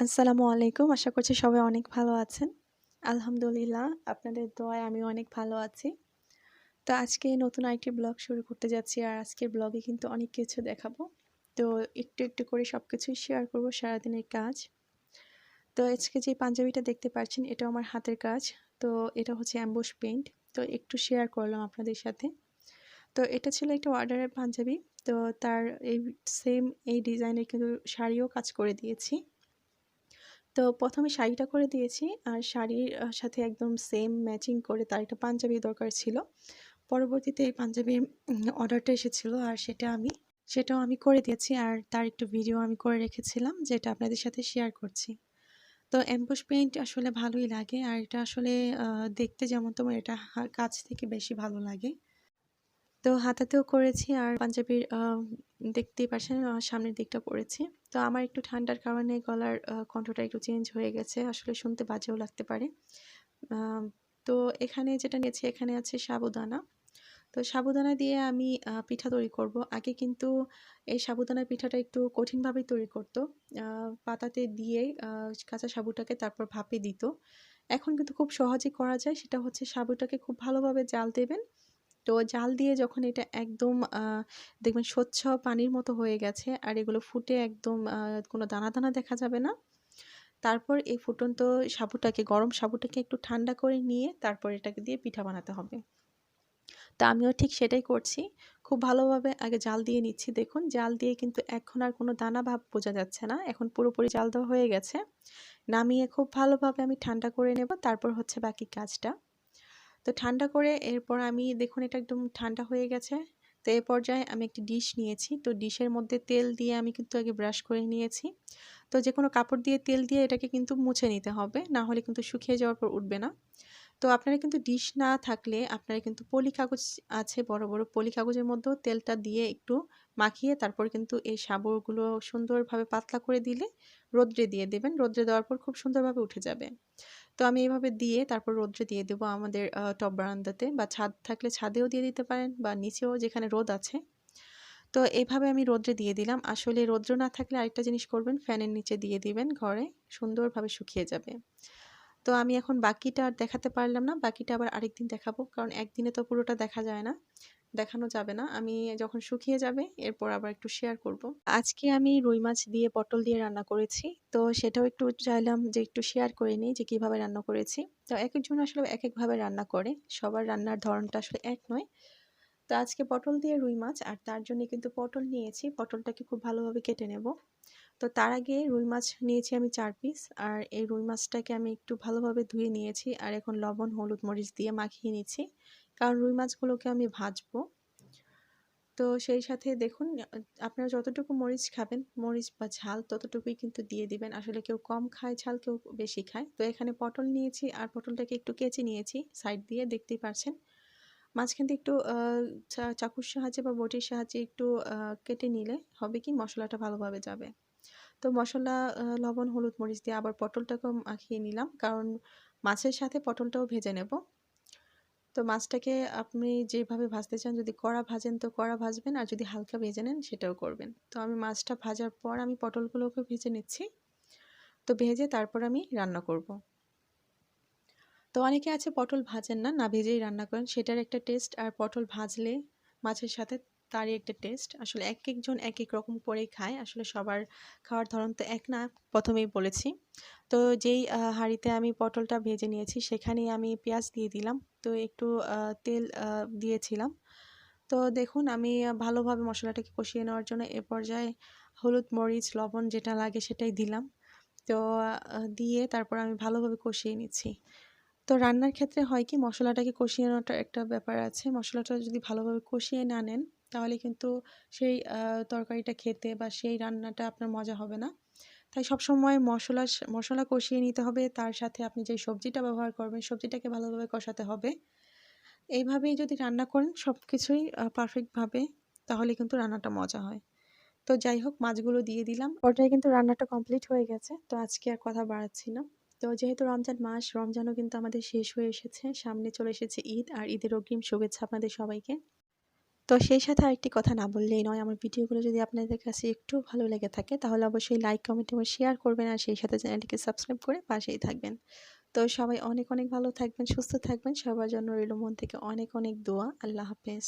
আসসালামু আলাইকুম। আশা করছি সবাই অনেক ভালো আছেন। আলহামদুলিল্লাহ আপনাদের দোয়ায় আমি অনেক ভালো আছি। তো আজকে নতুন আরেকটি ব্লগ শুরু করতে যাচ্ছি। আর আজকের ব্লগে কিন্তু অনেক কিছু দেখাবো। তো একটু, একটু করে সব কিছুই শেয়ার করব সারাদিনের কাজ। তো আজকে যে পাঞ্জাবিটা দেখতে পাচ্ছেন এটাও আমার হাতের কাজ। তো এটা হচ্ছে অ্যাম্বুশ পেইন্ট। তো একটু শেয়ার করলাম আপনাদের সাথে। তো এটা ছিল একটা অর্ডারের পাঞ্জাবি। তো তার এই সেম এই ডিজাইনের কিন্তু শাড়িও কাজ করে দিয়েছি। তো প্রথমে শাড়িটা করে দিয়েছি আর শাড়ির সাথে একদম সেম ম্যাচিং করে তার একটা পাঞ্জাবি দরকার ছিল। পরবর্তীতে এই পাঞ্জাবির অর্ডারটা এসেছিল আর সেটা আমি, সেটাও আমি করে দিয়েছি আর তার একটু ভিডিও আমি করে রেখেছিলাম যেটা আপনাদের সাথে শেয়ার করছি। তো অ্যাম্বুশ পেইন্ট আসলে ভালোই লাগে আর এটা আসলে দেখতে যেমন তোমার এটা কাছ থেকে বেশি ভালো লাগে। তো হাতাতেও করেছি আর পাঞ্জাবির দেখতেই পাচ্ছেন সামনের দিকটা করেছি তো আমার একটু ঠান্ডার কারণে গলার কণ্ঠটা একটু চেঞ্জ হয়ে গেছে। আসলে শুনতে বাজেও লাগতে পারে। তো এখানে যেটা নিয়েছি, এখানে আছে সাবুদানা। তো সাবুদানা দিয়ে আমি পিঠা তৈরি করব। আগে কিন্তু এই সাবুদানার পিঠাটা একটু কঠিনভাবেই তৈরি করতো। পাতাতে দিয়ে কাঁচা সাবুটাকে তারপর ভাপে দিত। এখন কিন্তু খুব সহজেই করা যায়। সেটা হচ্ছে সাবুটাকে খুব ভালোভাবে জাল দেবেন। তো জাল দিয়ে যখন এটা একদম দেখবেন স্বচ্ছ পানির মতো হয়ে গেছে আর এগুলো ফুটে একদম কোনো দানা দানা দেখা যাবে না। তারপর এই ফুটন্ত সাবুটাকে, গরম সাবুটাকে একটু ঠান্ডা করে নিয়ে তারপর এটাকে দিয়ে পিঠা বানাতে হবে। তো আমিও ঠিক সেটাই করছি। খুব ভালোভাবে আগে জাল দিয়ে নিচ্ছি। দেখুন, জাল দিয়ে কিন্তু এখন আর কোনো দানা ভাব বোঝা যাচ্ছে না। এখন পুরোপুরি জাল দেওয়া হয়ে গেছে। নামিয়ে খুব ভালোভাবে আমি ঠান্ডা করে নেব। তারপর হচ্ছে বাকি কাজটা। তো ঠান্ডা করে এরপর আমি দেখুন এটা একদম ঠান্ডা হয়ে গেছে। তো এই পর্যায়ে আমি একটি ডিশ নিয়েছি। তো ডিশের মধ্যে তেল দিয়ে আমি কিন্তু আগে ব্রাশ করে নিয়েছি। তো যে কোনো কাপড় দিয়ে তেল দিয়ে এটাকে কিন্তু মুছে নিতে হবে। না হলে কিন্তু শুকিয়ে যাওয়ার পর উঠবে না। তো আপনারা কিন্তু ডিশ না থাকলে আপনারা কিন্তু পলি কাগজ আছে বড় বড় পলি কাগজের মধ্যেও তেলটা দিয়ে একটু মাখিয়ে তারপর কিন্তু এই সাবরগুলো সুন্দরভাবে পাতলা করে দিলে রোদ্রে দিয়ে দেবেন। রোদ্রে দেওয়ার পর খুব সুন্দরভাবে উঠে যাবে। তো আমি এইভাবে দিয়ে তারপর রোদ্রে দিয়ে দেবো আমাদের টপ বারান্দাতে বা ছাদ থাকলে ছাদেও দিয়ে দিতে পারেন বা নিচেও যেখানে রোদ আছে। তো এইভাবে আমি রোদ্রে দিয়ে দিলাম। আসলে রৌদ্র না থাকলে আরেকটা জিনিস করবেন, ফ্যানের নিচে দিয়ে দিবেন, ঘরে সুন্দরভাবে শুকিয়ে যাবে। তো আমি এখন বাকিটা আর দেখাতে পারলাম না, বাকিটা আবার আরেকদিন দেখাবো, কারণ একদিনে তো পুরোটা দেখা যায় না। দেখানো যাবে না। আমি যখন শুকিয়ে যাবে, এরপর আবার একটু শেয়ার করব। আজকে আমি রুই মাছ দিয়ে পটল দিয়ে রান্না করেছি। তো সেটাও একটু চাইলাম যে একটু শেয়ার করে নিই যে কীভাবে রান্না করেছি। তো এক একজন আসলে এক একভাবে রান্না করে। সবার রান্নার ধরনটা আসলে এক নয়। তো আজকে পটল দিয়ে রুই মাছ, আর তার জন্য কিন্তু পটল নিয়েছি। পটলটাকে খুব ভালোভাবে কেটে নেব। তো তার আগে রুই মাছ নিয়েছি আমি চার পিস আর এই রুই মাছটাকে আমি একটু ভালোভাবে ধুয়ে নিয়েছি। আর এখন লবণ, হলুদ, মরিচ দিয়ে মাখিয়ে নিচ্ছি। কারণ রুই মাছগুলোকে আমি ভাজবো। তো সেই সাথে দেখুন, আপনারা যতটুকু মরিচ খাবেন, মরিচ বা ঝাল ততটুকুই কিন্তু দিয়ে দিবেন। আসলে কেউ কম খায়, ঝাল কেউ বেশি খায়। তো এখানে পটল নিয়েছি আর পটলটাকে একটু কেচে নিয়েছি সাইড দিয়ে, দেখতেই পারছেন। মাঝখান দিয়ে একটু চাকুর সাহায্যে বা বটির সাহায্যে একটু কেটে নিলে হবে কি, মশলাটা ভালোভাবে যাবে। তো মশলা লবণ, হলুদ, মরিচ দিয়ে আবার পটলটাকেও মাখিয়ে নিলাম। কারণ মাছের সাথে পটলটাও ভেজে নেব। তো মাছটাকে আপনি যেভাবে ভাজতে চান, যদি কড়া ভাজেন তো কড়া ভাজবেন, আর যদি হালকা ভেজে নেন সেটাও করবেন তো আমি মাছটা ভাজার পর আমি পটলগুলোকে ভেজে নিচ্ছি তো ভেজে তারপর আমি রান্না করব। তো অনেকে আছে পটল ভাজেন না না ভেজেই রান্না করেন, সেটার একটা টেস্ট, আর পটল ভাজলে মাছের সাথে তারই একটা টেস্ট। আসলে এক একজন এক এক রকম করেই খায়। আসলে সবার খাওয়ার ধরন তো এক না, প্রথমেই বলেছি। তো যেই হাঁড়িতে আমি পটলটা ভেজে নিয়েছি, সেখানে আমি পেঁয়াজ দিয়ে দিলাম। তো একটু তেল দিয়েছিলাম। তো দেখুন, আমি ভালোভাবে মশলাটাকে কষিয়ে নেওয়ার জন্য এ পর্যায়ে হলুদ, মরিচ, লবণ যেটা লাগে সেটাই দিলাম। তো দিয়ে তারপর আমি ভালোভাবে কষিয়ে নিচ্ছি। তো রান্নার ক্ষেত্রে হয় কি, মশলাটাকে কষিয়ে নেওয়াটা একটা ব্যাপার আছে। মশলাটা যদি ভালোভাবে কষিয়ে না নেন তাহলে কিন্তু সেই তরকারিটা খেতে বা সেই রান্নাটা আপনার মজা হবে না। তাই সবসময় মশলা মশলা কষিয়ে নিতে হবে। তার সাথে আপনি যে সবজিটা ব্যবহার করবেন, সবজিটাকে ভালোভাবে কষাতে হবে। এইভাবেই যদি রান্না করেন সব কিছুই পারফেক্টভাবে তাহলে কিন্তু রান্নাটা মজা হয়। তো যাই হোক, মাছগুলো দিয়ে দিলাম। ওটাই কিন্তু রান্নাটা কমপ্লিট হয়ে গেছে। তো আজকে আর কথা বাড়াচ্ছি না। তো যেহেতু রমজান মাস, রমজানও কিন্তু আমাদের শেষ হয়ে এসেছে। সামনে চলে এসেছে ঈদ, আর ঈদের অগ্রিম শুভেচ্ছা আপনাদের সবাইকে। তো সেই সাথে আরেকটি কথা না বললেই নয়, আমার ভিডিওগুলো যদি আপনাদের কাছে একটু ভালো লেগে থাকে, তাহলে অবশ্যই লাইক কমেন্ট এবং শেয়ার করবেন আর সেই সাথে চ্যানেলটিকে সাবস্ক্রাইব করে পাশেই থাকবেন। তো সবাই অনেক অনেক ভালো থাকবেন, সুস্থ থাকবেন, সবার জন্য রইল মন থেকে অনেক অনেক দোয়া, আল্লাহ হাফেজ।